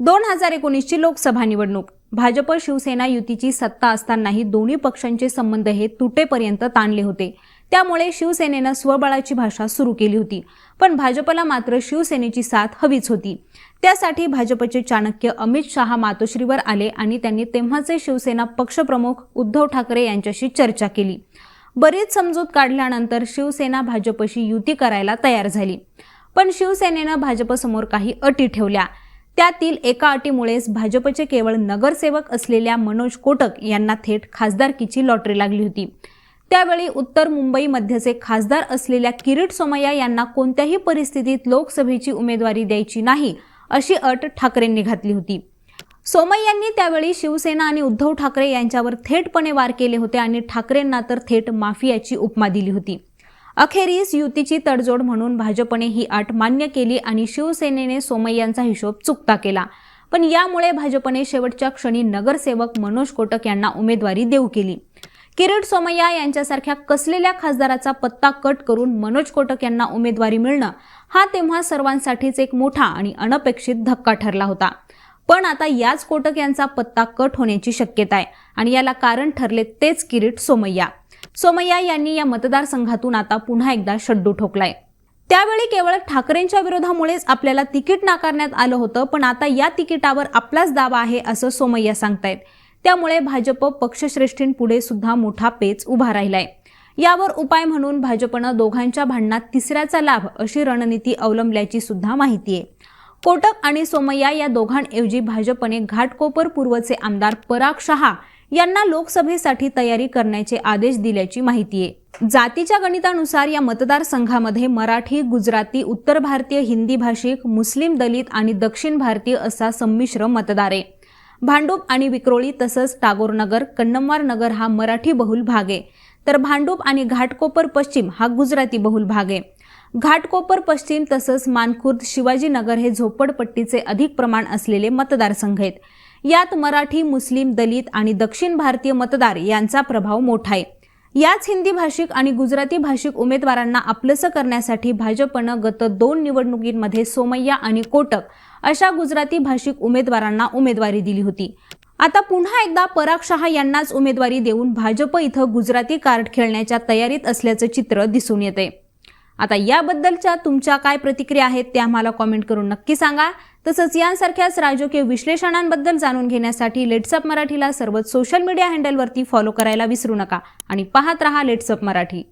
दोन हजार एकोणीसची लोकसभा निवडणूक. भाजप शिवसेना युतीची सत्ता असतानाही दोन्ही पक्षांचे संबंध हे तुटेपर्यंत ताणले होते. त्यामुळे शिवसेनेनं स्वबळाची भाषा सुरू केली होती. पण भाजपला मात्र शिवसेनेची साथ हवीच होती. त्यासाठी भाजपचे चाणक्य अमित शहा मातोश्रीवर आले आणि त्यांनी तेव्हाचे शिवसेना पक्षप्रमुख उद्धव ठाकरे यांच्याशी चर्चा केली. बरीच समजूत काढल्यानंतर शिवसेना भाजपशी युती करायला तयार झाली. पण शिवसेनेनं भाजपसमोर काही अटी ठेवल्या. त्यातील एका अटीमुळेच भाजपचे केवळ नगरसेवक असलेल्या मनोज कोटक यांना थेट खासदारकीची लॉटरी लागली होती. त्यावेळी उत्तर मुंबई मध्यचे खासदार असलेल्या किरीट सोमय्या यांना कोणत्याही परिस्थितीत लोकसभेची उमेदवारी द्यायची नाही अशी अट ठाकरेंनी घातली होती. सोमय्यांनी त्यावेळी शिवसेना आणि उद्धव ठाकरे यांच्यावर थेटपणे वार केले होते आणि ठाकरेंना तर थेट माफियाची उपमा दिली होती. अखेरीस युतीची तडजोड म्हणून भाजपने ही अट मान्य केली आणि शिवसेनेने सोमय्यांचा हिशोब चुकता केला. पण यामुळे भाजपने शेवटच्या क्षणी नगरसेवक मनोज कोटक यांना उमेदवारी देऊ केली. किरीट सोमय्या यांच्यासारख्या कसलेल्या खासदाराचा पत्ता कट करून मनोज कोटक यांना उमेदवारी मिळणं हा तेव्हा सर्वांसाठीच एक मोठा आणि अनपेक्षित धक्का ठरला होता. पण आता याच कोटक यांचा पत्ता कट होण्याची शक्यता आहे आणि याला कारण ठरले तेच किरीट सोमय्या. सोमय्या यांनी या मतदारसंघातून आता पुन्हा एकदा शड्डू ठोकलाय. त्यावेळी केवळ ठाकरेंच्या विरोधामुळेच आपल्याला तिकीट नाकारण्यात आलं होतं पण आता या तिकिटावर आपलाच दावा आहे असं सोमय्या सांगतायत. त्यामुळे भाजप पक्षश्रेष्ठींपुढे सुद्धा मोठा पेच उभा राहिलाय. यावर उपाय म्हणून भाजपनं दोघांच्या भांडणात तिसऱ्याचा लाभ अशी रणनीती अवलंबल्याची सुद्धा माहिती आहे. कोटक आणि सोमय्या या दोघांऐवजी भाजपने घाटकोपर पूर्वचे आमदार पराग शहा यांना लोकसभेसाठी तयारी करण्याचे आदेश दिल्याची माहिती आहे. जातीच्या गणितानुसार या मतदारसंघामध्ये मराठी गुजराती उत्तर भारतीय हिंदी भाषिक मुस्लिम दलित आणि दक्षिण भारतीय असा संमिश्र मतदार आहे. भांडूप आणि विक्रोळी तसंच टागोरनगर कन्नमवार नगर हा मराठी बहुल भाग आहे. तर भांडूप आणि घाटकोपर पश्चिम हा गुजराती बहुल भाग आहे. घाटकोपर पश्चिम तसंच मानखुर्द शिवाजीनगर हे झोपडपट्टीचे अधिक प्रमाण असलेले मतदारसंघ आहेत. यात मराठी मुस्लिम दलित आणि दक्षिण भारतीय मतदार यांचा प्रभाव मोठा आहे. याच हिंदी भाषिक आणि गुजराती भाषिक उमेदवारांना आपलंसं करण्यासाठी भाजपनं गत दोन निवडणुकींमध्ये सोमय्या आणि कोटक अशा गुजराती भाषिक उमेदवारांना उमेदवारी दिली होती. आता पुन्हा एकदा पराग शहा यांनाच उमेदवारी देऊन भाजप इथं गुजराती कार्ड खेळण्याच्या तयारीत असल्याचं चित्र दिसून येते आता याबद्दलच्या तुमच्या काय प्रतिक्रिया आहेत त्या आम्हाला कॉमेंट करून नक्की सांगा. तसंच यांसारख्याच राजकीय विश्लेषणांबद्दल जाणून घेण्यासाठी लेट्सअप मराठीला सर्वच सोशल मीडिया हँडलवरती फॉलो करायला विसरू नका. आणि पाहत रहा लेट्सअप मराठी.